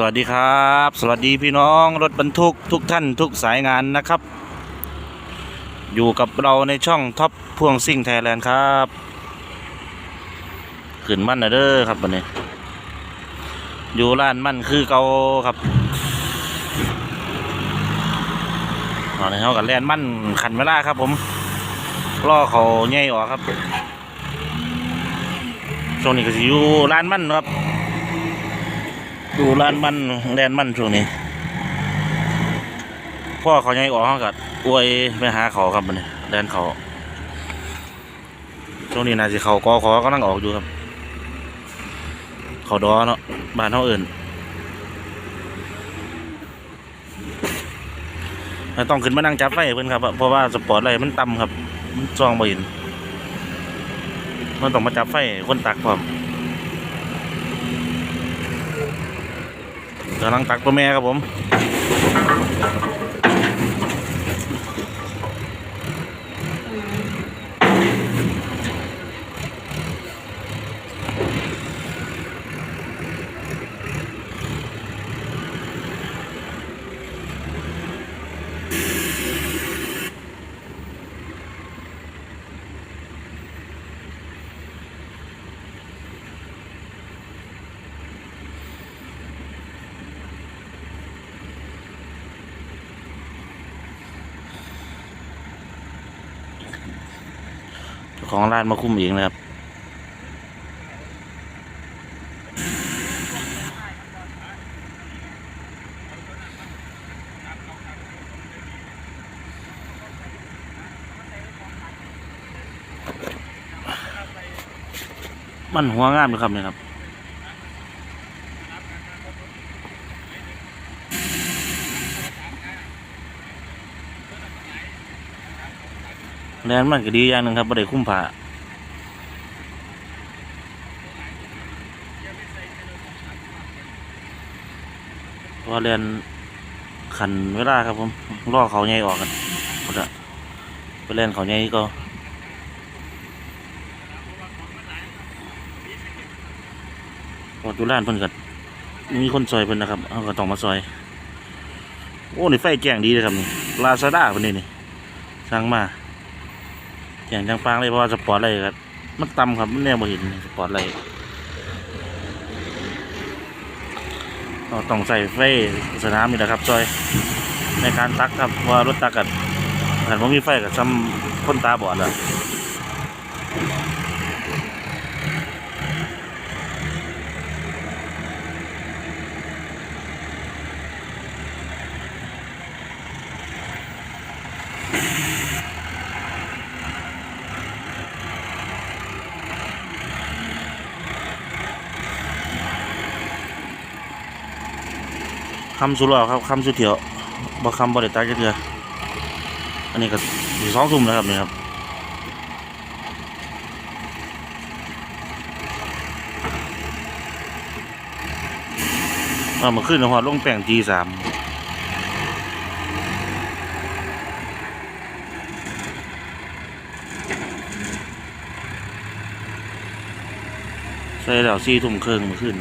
สวัสดีครับ สวัสดีพี่น้องรถบรรทุกทุกท่านทุกสายงานนะครับ อยู่กับเราในช่องท็อปพ่วงซิ่งไทยแลนด์ครับ ขึ้นมั่นนะเด้อครับวันนี้ อยู่ร้านมั่นคือเก่าครับตอนนี้เขากับแลนมั่นขันเวลาครับ ผมล่อเขาใหญ่ออกครับช่วงนี้ก็สิอยู่ร้านมั่นครับดูร้านมันแลนมันช่วงนี้พ่อเขาใหญ่ออกเขากัดอวยไปหาเขาครับมันแลนเขาช่วงนี้นาสิเขากอขอกำลังออกอยู่ครับ เขาดอเนาะบ้านเขาเอื่นต้องขึ้นมานั่งจับไฟเพิ่อนครับ เพราะว่าสปอร์ตอะไรมันต่ำครับ มันจ้องบ่เห็นมันต้องมาจับไฟคนตักพร้อมกำลังตักตัวแม่ครับผม ของร้านมาคุ้มเองนะครับมันหัวงามเลยครับเนี่ยครับ แลนมันก็ดีอย่างหนึ่งครับบ่ได้คุ้มผ้าเพราะว่าแลนขันเวลาครับผมรอเขาใหญ่ออกกันหมดอะไปแลนเขาใหญ่ก็พอตุลานเพิ่นก็มีคนซอยเพิ่นนะครับเขาก็ต้องมาซอย โอ้นี่ไฟแจ้งดีเลยครับนี่ลาซาด้าเพิ่นนี่นี่สั่งมา อย่างจังฟังเลยเพราะว่าสปอร์ตอะไรครับมันต่ำครับมันแนวบ่เห็นสปอร์ตอะไรเราต้องใส่ไฟสนามนี่แหละครับจอยในการตักครับว่ารถตักกันหันว่ามีไฟกับซ้ำคนตาบอดแล้ว คำสุดแล้วครับคำสุดเถียวบ่คำบ่ได้ตักจักเทื่ออันนี้ก็อยู่สองทุ่มแล้วครับนี่ครับเอามาขึ้นหัวลงแป้งทีสามใส่แล้วสี่ทุ่มเครึ่งมาขึ้น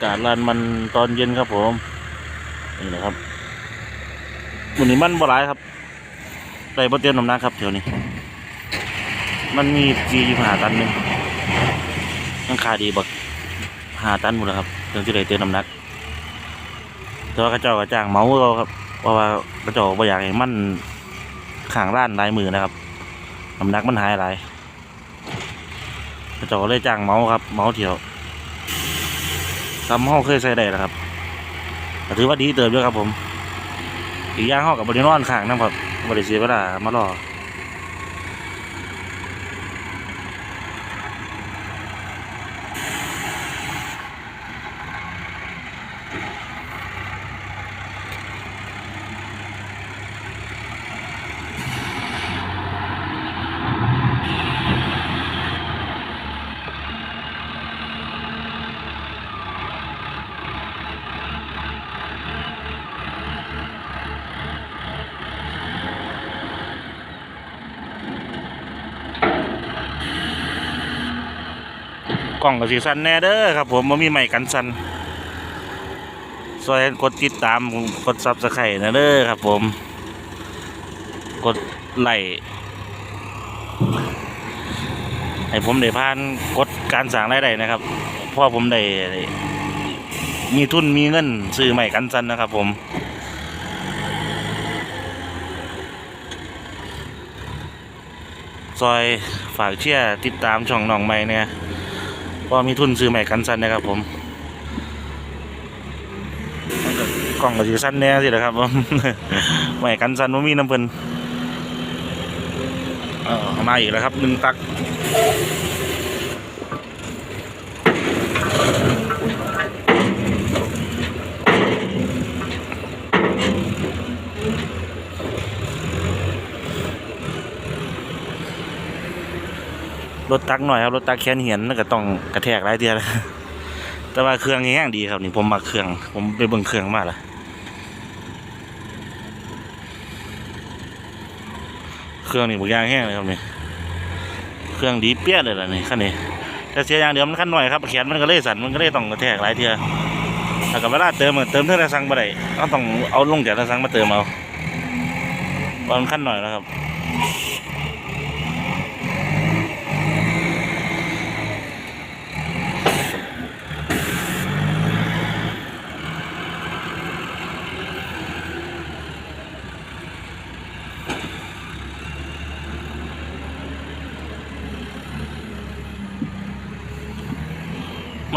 ากาศลานมันตอนเย็นครับผมนี่แหละครับวันนี้มันบ่หลายครับไปบ่เตียมน้ำหนักครับแถวนี้ มันมีจีอยู่หาตันหนึ่งยังขาดีบักหาตันหมดแล้วครับถึงจะได้เตียมน้ำหนักแต่ว่าเข้าเจ้าก็จ้างเมาเราครับเพราะว่าเข้าเจ้าบ่อยากให้มันข้างร้านลายมือนะครับน้ำหนักมันหายหลายเข้าเจ้าก็เลยจ้างเมาครับ เมาเที่ยว ซ้ำห้องเคยใส่ได้แล้วครับถือว่าดีเติมด้วยครับผม อีกอย่างห้องกับบริโนอนข้างนะครับบริเสียเวลามารอ กล้องกับสีสันแน่เด้อครับผมมันมีใหม่กันสันซอยกดติดตามกดซับสไครต์นะเด้อครับผม กดไลค์ให้ผมได้ผ่านกดการสั่งรายได้นะครับเพราะผมได้มีทุนมีเงินซื้อใหม่กันสันนะครับผมซอยฝากเชียร์ติดตามช่องน้องใหม่เนี่ย พราะมีทุนซื้อใหม่กันสั้นนะครับผมกล่องก็สิสั้นแน่สินะครับผมใหม่กันสั้นว่ามีน้ำเพิ่นเออมาอีกแล้วครับหนึ่งตัก รถตักหน่อยครับรถตักแค้นเหียนแล้วก็ต้องกระแทกหลายเทียแล้วแต่ว่าเครื่องแห้งดีครับนี่ผมมาเครื่อง ผมไปเบิ่งเครื่องมาละเครื่องนี่บางอย่างแห้งเลยครับนี่เครื่องดีเปี้ยเลยล่ะนี่คันนี้แต่เสียอย่างเดียวมันคันหน่อยครับแขนมันก็เลยสั่นมันก็เลยต้องกระแทกหลายเทียถ้ากับเวลาเติมอะเติมเท่าไรสั่งบ่ได้ก็ต้องเอาลงจากระสังมาเติมเอาเพราะมันคันหน่อยแล้วครับ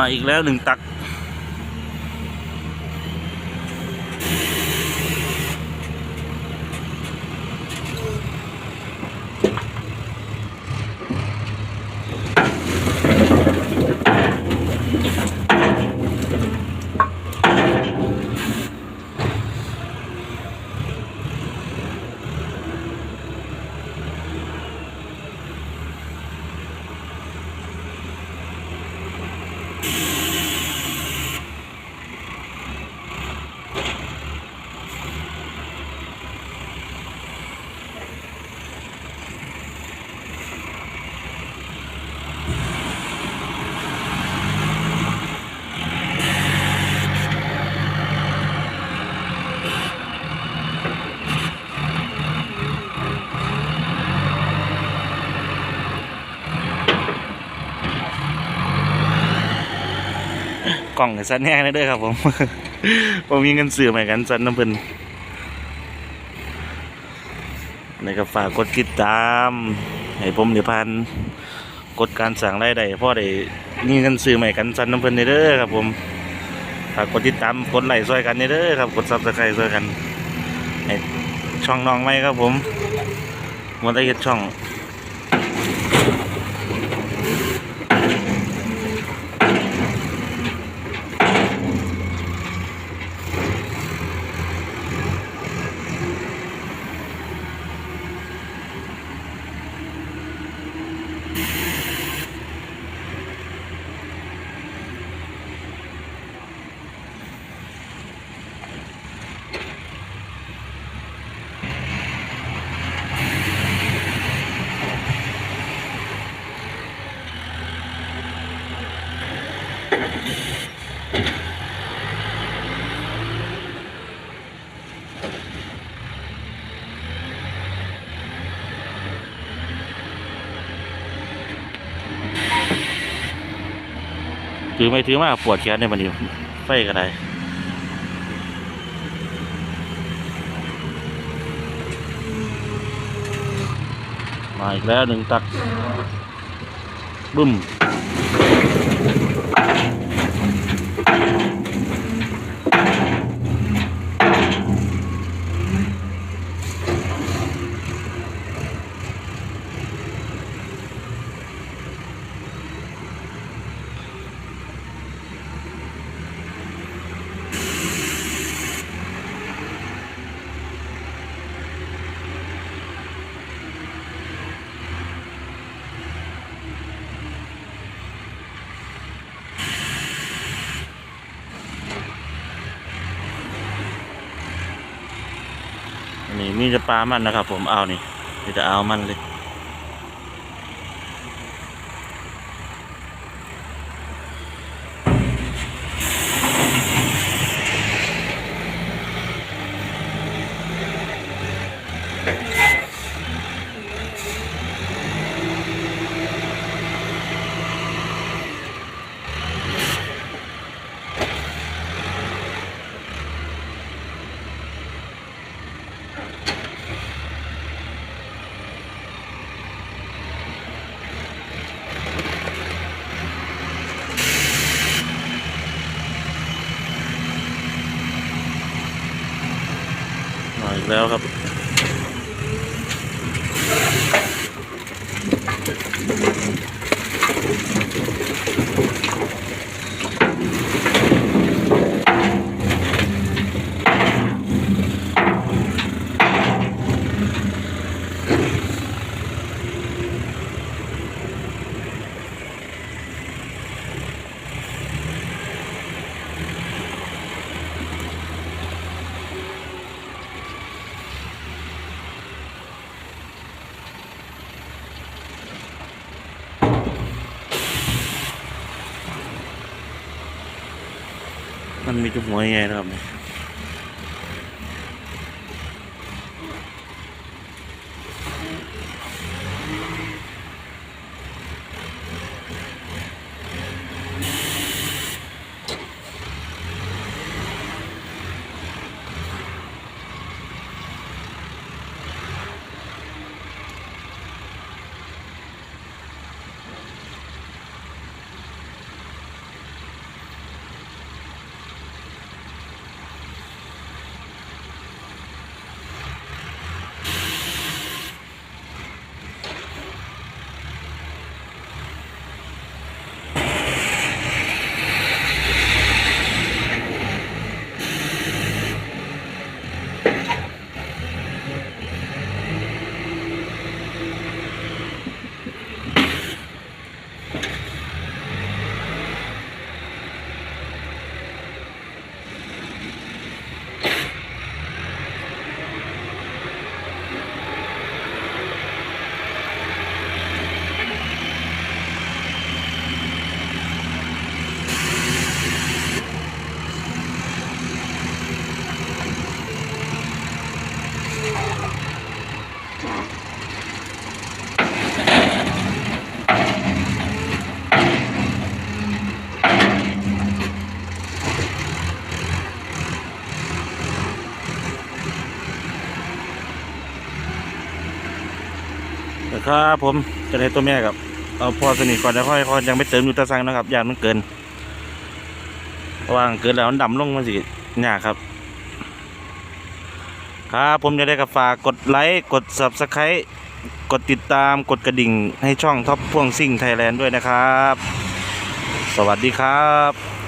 มาอีกแล้วหนึ่งตัก กล่องสันแห้งได้ด้วยครับ ผมผมมีเงินซื้อใหม่กันสันน้ำเพิ่นในก็ฝากกดติดตาม ให้ผมเดี๋ยวพันกดการสั่งรายได้พ่อได้มีเงินซื้อใหม่กันสันน้ำเพิ่นเด้อครับ ผมฝากกดติดตามกดไลค์ช่วยกันเด้อครับ กดซับสไครต์ช่วยกันให้ช่องน้องไหมครับผมมันได้เห็ดช่อง ถือไม่ถือมากปวดแขนในบันนี้ไฟก็ได้มาอีกแล้วหนึ่งตักบึ้ม มีจะปลามันนะครับ ผมเอานี่มีแต่เอามันเลย อีกแล้วครับมันมี จุ๊บหัวยังไงนะครับ นะครับผมจะได้ตัวแม่กับเอาพอสนิทก่อนแล้วค่อยค่อยยังไม่เติมยูตาซังนะครับยานมันเกินระว่าเกินแล้วมันดำลงมันสิหยากครับ ครับผมจะได้กับฝากกดไลค์กด subscribe กดติดตามกดกระดิ่งให้ช่องท็อปพ่วงซิ่งไทยแลนด์ด้วยนะครับ สวัสดีครับ